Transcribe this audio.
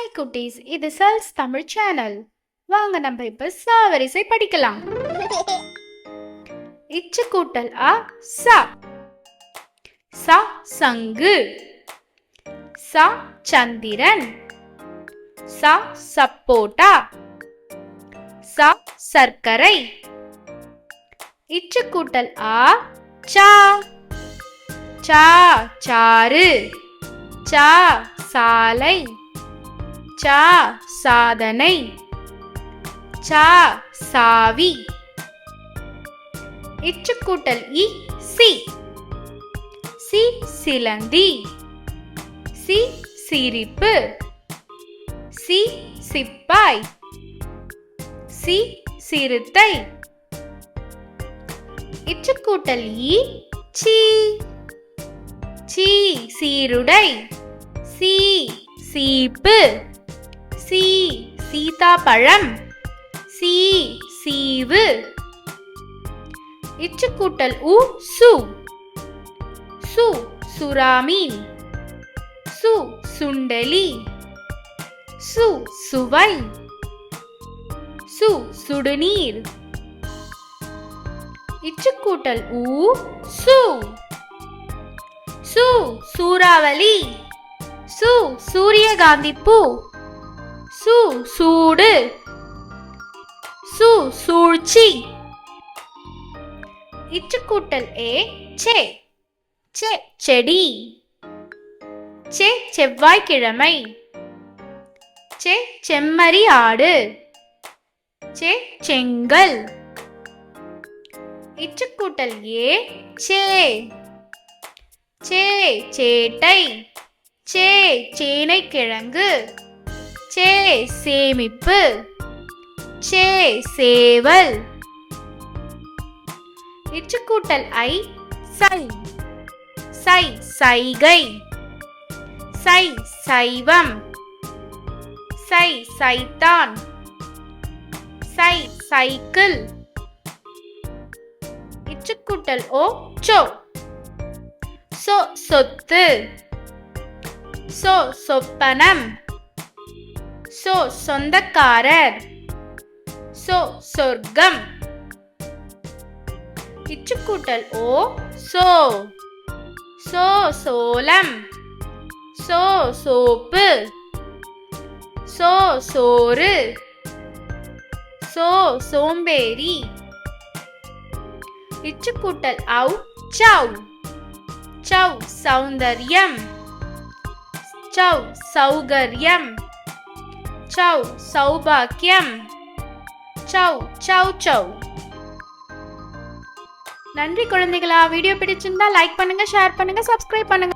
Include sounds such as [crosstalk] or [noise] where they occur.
Hi குட்டீஸ். இது cells Tamil channel வாங்க நம்ம இப்ப சாவரிசை படிக்கலாம். [laughs] இச்சு கூட்டல் அ ச. ச சங்கு. ச சந்திரன். ச சப்போட்டா. ச சர்க்கரை. இச்சு கூட்டல் ஆ சா. சா சாறு. சா சாலை. சா சாதனை. சா சாவி. இச்சுக்கூட்டல் இ சி. சி சிலந்தி. சி சிரிப்பு. சி சிப்பாய். சி சிறுத்தை. இச்சுக்கூட்டல் இ சீ. சீ சீருடை. சி சீப்பு. சி சீதாப்பழம். சி சீவு. இச்சுக்கூட்டல் உ சு. சு சுறாமீன். சு சுண்டலி. சு சுவை. சு சுடுநீர். இச்சுக்கூட்டல் ஊ சு. சு சூறாவளி. சு சூரியகாந்தி பூ. சு சூடு. சு சூழ்ச்சி. இச்சுக்கூட்டல் ஏ சே. சே செடி. சே செவ்வாய்க்கிழமை. சே செம்மறி ஆடு. சே செங்கல். இச்சுக்கூட்டல் ஏ சே. சே சேட்டை. சே சேனைக்கிழங்கு. சே சேமிப்பு. சே சேவல். இச்சுக்கூட்டல் ஐ சை. சை சைகை. சை சைவம். சை சைத்தான். சை சைக்கிள். இச்சுக்கூட்டல் ஓ சோ. சோ சொத்து. சொ சொப்பனம். சோ சொந்தக்காரர். சோ சொர்க்கம். இச்சுக்கூட்டல் ஓ சோ. சோ சோளம். சோ சோப்பு. சோ சோறு. சோ சோம்பேறி. இச்சுக்கூட்டல் அவு சௌ. சௌ சௌந்தர்யம். சௌ சௌகரியம். சௌ சௌபாக்கியம் சௌ சௌ சௌ நன்றி குழந்தைகளா. வீடியோ பிடிச்சிருந்தா லைக் பண்ணுங்க ஷேர் பண்ணுங்க சப்ஸ்கிரைப் பண்ணுங்க.